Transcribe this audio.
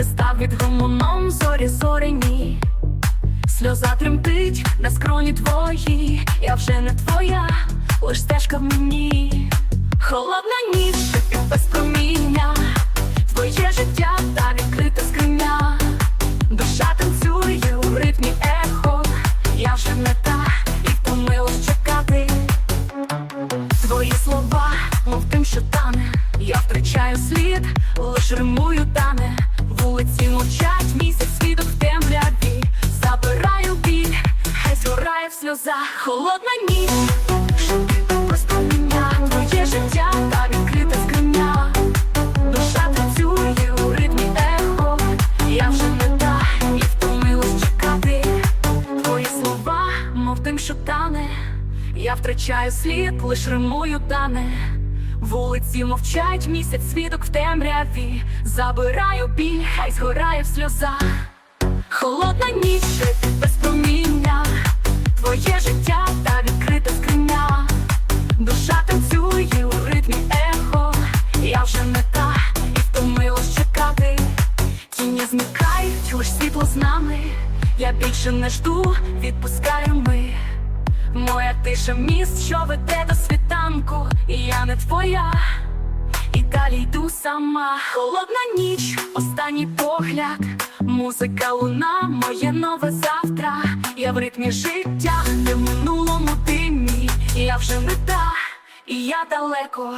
ти став відгомоном зорі зорені Сльоза тремтить на скроні твої, я вже не твоя, лиш стежка в мені, холодна ніч, така без проміння, твоє життя та відкрита скриня, душа танцює у ритмі ехо, я вже не та і втомилась чекати. Твої слова, мов тим, що тане, я втрачаю слід, лиш римую тане вулиці мовчать, місяць свідок в темряві, забираю біль, хай згорає в сльозах, холодна ніч, проміння, твоє життя та відкрита скриня, душа танцює у ритмі ехо, я вже не та і втомилась чекати. Твої слова, мов тим, що тане, я втрачаю слід, лиш римую дане. Вулиці мовчать, місяць свідок в темряві, забираю біль, хай згорає в сльозах. Холодна ніч, без проміння, твоє життя та відкрита скриня. Душа танцює у ритмі ехо, я вже не та і втомилась чекати. Тіні зникають, лиш світло з нами. Я більше не жду, відпускаю ми. Моя тиша міст, що веде сама. Холодна ніч, останній погляд, музика луна, моє нове завтра. Я в ритмі життя, де в минулому ти мій, я вже не та, і я далеко.